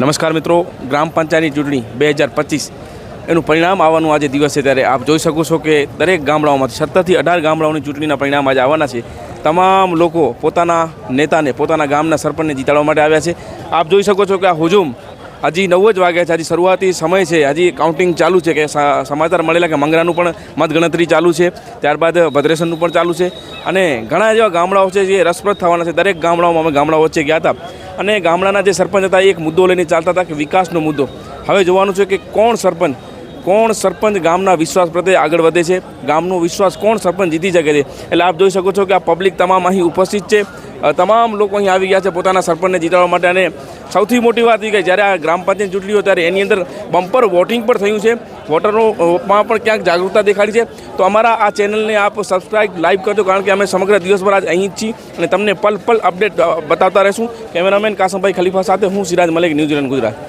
નમસ્કાર મિત્રો, ગ્રામ પંચાયતની ચૂંટણી બે હજાર પચીસ. એનું પરિણામ આવવાનું આજે દિવસ છે ત્યારે આપ જોઈ શકો છો કે દરેક ગામડાઓમાંથી, સત્તરથી અઢાર ગામડાઓની ચૂંટણીના પરિણામ આજે આવવાના છે. તમામ લોકો પોતાના નેતાને, પોતાના ગામના સરપંચને જીતાડવા માટે આવ્યા છે. આપ જોઈ શકો છો કે આ હુજુમ હજી નવ જ વાગ્યા છે, હજી શરૂઆતી સમય છે, હજી કાઉન્ટિંગ ચાલુ છે કે સમાચાર મળેલા કે મંગરાનું પણ મતગણતરી ચાલુ છે, ત્યારબાદ ભદ્રેસનનું પણ ચાલુ છે. અને ઘણા જેવા ગામડાઓ છે જે રસપ્રદ થવાના છે, દરેક ગામડાઓમાં અમે ગામડાઓ વચ્ચે ગયા હતા. અને ગામડાના જે સરપંચ હતા એક મુદ્દો લઈને ચાલતા હતા કે વિકાસનો મુદ્દો. હવે જોવાનું છે કે કોણ સરપંચ કોણ સરપંચ ગામના વિશ્વાસ પ્રત્યે આગળ વધે છે, ગામનો વિશ્વાસ કોણ સરપંચ જીતી શકે છે? એટલે આપ જોઈ શકો છો કે આ પબ્લિક તમામ અહીં ઉપસ્થિત છે. તમામ લોકો અહીં આવી ગયા છે પોતાના સરપંચને જીતાડવા માટે અને સૌથી મોટી વાત એ કે જ્યારે આ ગ્રામ પંચાયત ચૂંટણીઓ ત્યારે એની અંદર બમ્પર વોટિંગ પણ થયું છે. વોટરોમાં પણ ક્યાંક જાગૃતતા દેખાડી છે. તો અમારા આ ચેનલને આપ સબસ્ક્રાઈબ લાઈવ કરજો કારણ કે અમે સમગ્ર દિવસભર આજ અહીં જ છીએ અને તમને પલ પલ અપડેટ બતાવતા રહેશું. કેમેરામેન કાસમભાઈ ખલીફા સાથે હું સિરાજ મલિક ન્યૂઝીલેન્ડ ગુજરાત.